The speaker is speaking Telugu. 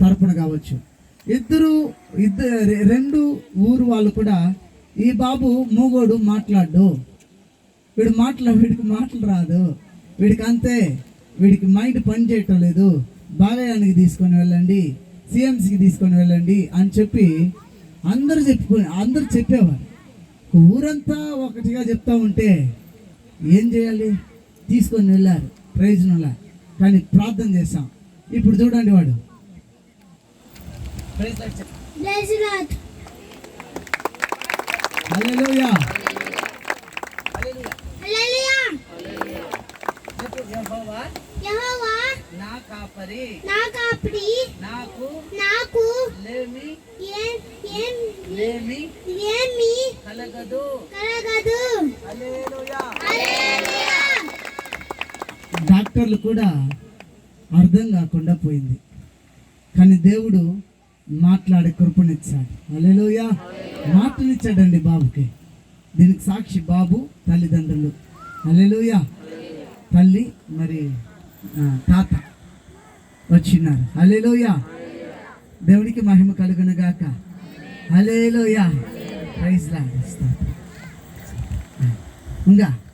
తరపున కావచ్చు. ఇద్దరు ఇద్దరు రెండు ఊరు వాళ్ళు కూడా ఈ బాబు మూగోడు మాట్లాడు వీడు మాటలు వీడికి మాటలు రాదు. వీడికి అంతే. వీడికి మైండ్ పని చేయటం లేదు. బాలయానికి తీసుకొని వెళ్ళండి సిఎంసికి తీసుకొని వెళ్ళండి అని చెప్పి అందరూ చెప్పుకొని అందరూ చెప్పేవారు. ఊరంతా ఒకటిగా చెప్తా ఉంటే ఏం చేయాలి? తీసుకొని వెళ్ళారు ప్రయోజనంలా కానీ ప్రార్థన చేస్తాం ఇప్పుడు చూడండి వాడు. నా కాపరి నా కాపరి నాకు నాకు లేమి ఏం ఏం లేమి కలగదు. కలగదు. హల్లెలూయా. హల్లెలూయా. డాక్టర్లు కూడా అర్థం కాకుండా పోయింది. కానీ దేవుడు మాట్లాడే కృపనిచ్చాడు అల్లెలోయ మాటలిచ్చాడండి బాబుకి. దీనికి సాక్షి బాబు తల్లిదండ్రులు. అల్లెలోయ తల్లి మరి తాత వచ్చినారు. అల్లెలోయ దేవునికి మహిమ కలుగును గాక. Hallelujah praise Lord. ఇంకా